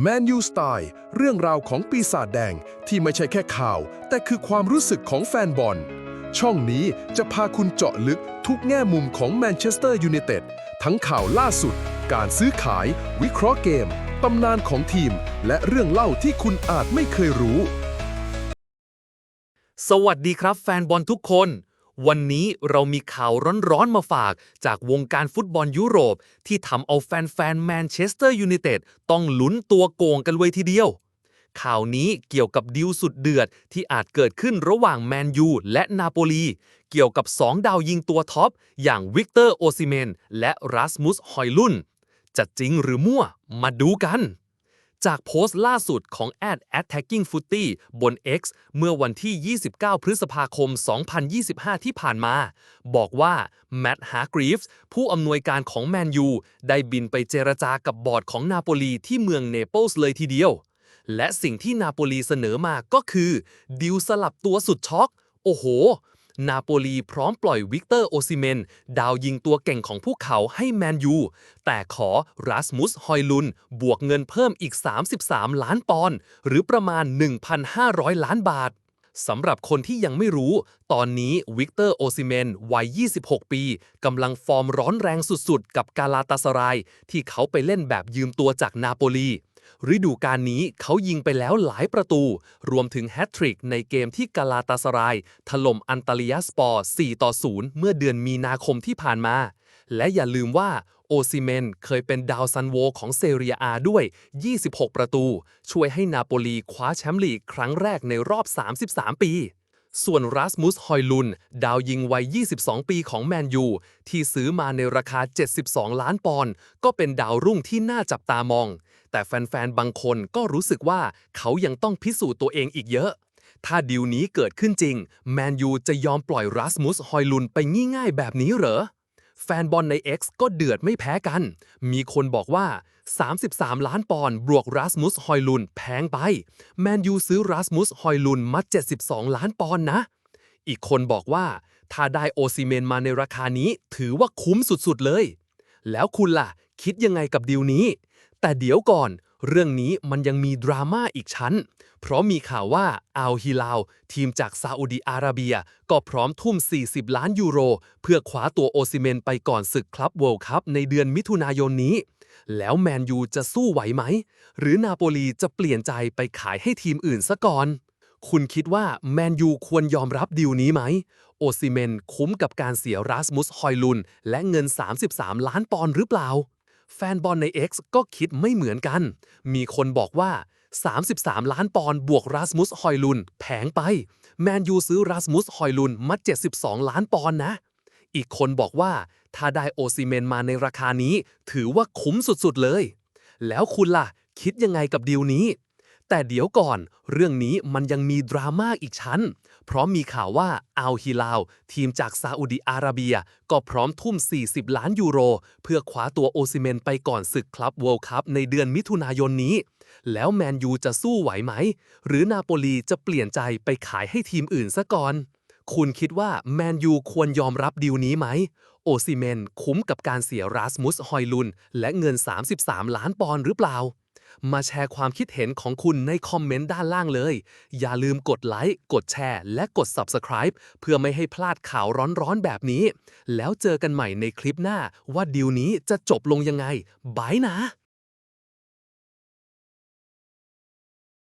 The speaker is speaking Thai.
แมนยูสไตล์เรื่องราวของปีศาจแดงที่ไม่ใช่แค่ข่าว แต่คือความรู้สึกของแฟนบอล ช่องนี้จะพาคุณเจาะลึกทุกแง่มุมของแมนเชสเตอร์ยูไนเต็ดทั้งข่าวล่าสุด การซื้อขาย วิเคราะห์เกม ตำนานของทีม และเรื่องเล่าที่คุณอาจไม่เคยรู้ สวัสดีครับแฟนบอลทุกคน วันนี้เรามีข่าวร้อนๆมาฝากจากวงการฟุตบอลยุโรป ที่ทำเอาแฟนๆแมนเชสเตอร์ยูไนเต็ดต้องลุ้นตัวโกงกันเลยทีเดียว ข่าวนี้เกี่ยวกับดิวสุดเดือดที่อาจเกิดขึ้นระหว่างแมนยูและนาโปลี เกี่ยวกับ 2 ดาวยิงตัวท็อป อย่างวิกเตอร์โอซิเมนและรัสมุสฮอยลุนจะจริงหรือมั่ว มาดูกัน จากโพสต์ล่าสุดของ ad attacking footy บน X เมื่อวันที่ 29 พฤษภาคม 2025 ที่ผ่านมา บอกว่าแมตต์ฮาร์กรีฟส์ผู้อำนวยการของแมนยู ได้บินไปเจรจากับบอร์ดของนาโปลีที่เมืองเนเปิลส์เลยทีเดียว และสิ่งที่นาโปลีเสนอมาก็คือดิวสลับตัวสุดช็อก โอ้โห นาโปลีพร้อมปล่อยวิกเตอร์โอซิเมน ดาวยิงตัวเก่งของพวกเขาให้แมนยู แต่ขอรัสมุสฮอยลุน บวกเงินเพิ่มอีก 33 ล้านปอนด์หรือประมาณ 1,500 ล้านบาทสำหรับคนที่ยังไม่รู้ ตอนนี้วิกเตอร์โอซิเมนวัย 26 ปีกำลังฟอร์มร้อนแรงสุดๆ กับกาลาตาสราย ที่เขาไปเล่นแบบยืมตัวจากนาโปลี ฤดูกาลนี้เขายิงไปแล้วหลายประตู รวมถึงแฮตทริกในเกมที่กาลาตาสราย ถล่มอันตาลิยาสปอร์ 4 ต่อ 0 เมื่อเดือนมีนาคมที่ผ่านมา และอย่าลืมว่าโอซิเมนเคยเป็นดาวซันโวของเซเรียอาด้วย 26 ประตู ช่วยให้นาโปลีคว้าแชมป์ลีกครั้งแรกในรอบ 33 ปี ส่วนรัสมุสฮอยลุน ดาวยิงวัย 22 ปีของแมนยู ที่ซื้อมาในราคา 72 ล้านปอนด์ก็เป็นดาวรุ่งที่น่าจับตามอง แต่แฟนๆ บางคนก็รู้สึกว่าเขายังต้องพิสูจน์ตัวเองอีกเยอะ ถ้าดีลนี้เกิดขึ้นจริง แมนยูจะยอมปล่อยรัสมุสฮอยลุนไปง่ายๆ แบบนี้เหรอ แฟนบอลใน X ก็เดือดไม่แพ้กัน มีคนบอกว่า 33 ล้านปอนด์บวกรัสมุสฮอยลุนแพงไป แมนยูซื้อรัสมุสฮอยลุนมา 72 ล้านปอนด์นะ อีกคนบอกว่าถ้าได้โอซิเมนมาในราคานี้ถือว่าคุ้มสุดๆเลย แล้วคุณล่ะ คิดยังไงกับดีลนี้ แต่เดี๋ยวก่อน เรื่องนี้มันยังมีดราม่าอีกชั้น เพราะมีข่าวว่าอัลฮิลาล ทีมจากซาอุดีอาระเบีย ก็พร้อมทุ่ม 40 ล้านยูโร เพื่อคว้าตัวโอซิเมนไปก่อนศึกคลับเวิลด์คัพในเดือนมิถุนายนนี้ แล้วแมนยูจะสู้ไหวไหม หรือนาโปลีจะเปลี่ยนใจไปขายให้ทีมอื่นซะก่อน คุณคิดว่าแมนยูควรยอมรับดีลนี้ไหม โอซิเมนคุ้มกับการเสียรัสมุสฮอยลุน และเงิน 33 ล้านปอนด์หรือเปล่า แฟนบอลใน X ก็คิดไม่เหมือนกัน มีคนบอกว่า 33 ล้านปอนด์บวกรัสมุสฮอยลุนแพงไป แมนยูซื้อรัสมุสฮอยลุนมา72 ล้านปอนด์นะ อีกคนบอกว่า ถ้าได้โอซิเมนมาในราคานี้ ถือว่าคุ้มสุดๆเลย แล้วคุณล่ะ คิดยังไงกับดีลนี้ แต่เดี๋ยวก่อน เรื่องนี้มันยังมีดราม่าอีกชั้น เพราะมีข่าวว่าอัลฮิลาล ทีมจากซาอุดิอาระเบีย ก็พร้อมทุ่ม 40 ล้านยูโร เพื่อคว้าตัวโอซิเมนไปก่อนศึกคลับเวิลด์คัพในเดือนมิถุนายนนี้ แล้วแมนยูจะสู้ไหวไหม หรือนาโปลีจะเปลี่ยนใจไปขายให้ทีมอื่นซะก่อน คุณคิดว่าแมนยูควรยอมรับดีลนี้ไหมโอซิเมนคุ้มกับการเสียรัสมุสฮอยลุน และเงิน 33 ล้านปอนด์หรือเปล่า มาแชร์ความคิดเห็นของคุณในคอมเมนต์ด้านล่างเลย อย่าลืมกดไลค์กดแชร์ และกด Subscribe เพื่อไม่ให้พลาดข่าวร้อนๆแบบนี้ แล้วเจอกันใหม่ในคลิปหน้าว่าดีลนี้จะจบลงยังไงบายนะ